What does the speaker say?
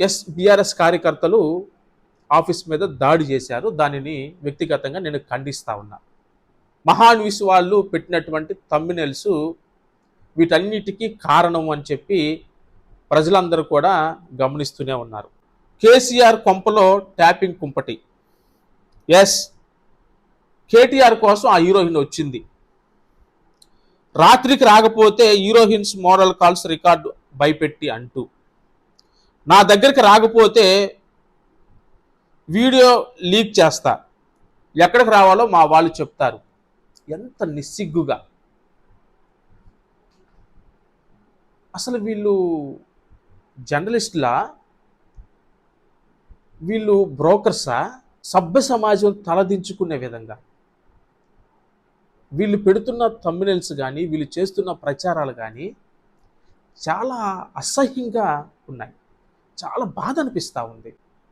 Yes BRS కార్యకర్తలు office మీద దాడి చేశారు. దానిని వ్యక్తిగతంగా నేను ఖండిస్తా ఉన్నా. మహాన్విస్ వాళ్ళు పెట్టినటువంటి తమ్మినెల్స్ వీటన్నిటికీ కారణం అని చెప్పి ప్రజలందరూ కూడా గమనిస్తూనే ఉన్నారు. కేసీఆర్ కొంపలో ట్యాపింగ్ కుంపటి. ఎస్ కేటీఆర్ కోసం ఆ హీరోయిన్ వచ్చింది. రాత్రికి రాకపోతే హీరోయిన్స్ మోరల్ కాల్స్ రికార్డు భయపెట్టి అంటూ. నా దగ్గరికి రాకపోతే వీడియో లీక్ చేస్తా. ఎక్కడికి రావాలో మా వాళ్ళు చెప్తారు. ఎంత నిస్సిగ్గుగా. అసలు వీళ్ళు జర్నలిస్టులా? వీళ్ళు బ్రోకర్సా? సభ్య సమాజం తలదించుకునే విధంగా. వీళ్ళు పెడుతున్న తమ్మినల్స్ కానీ వీళ్ళు చేస్తున్న ప్రచారాలు కానీ చాలా అసహ్యంగా ఉన్నాయి. చాలా బాధ అనిపిస్తూ ఉంది.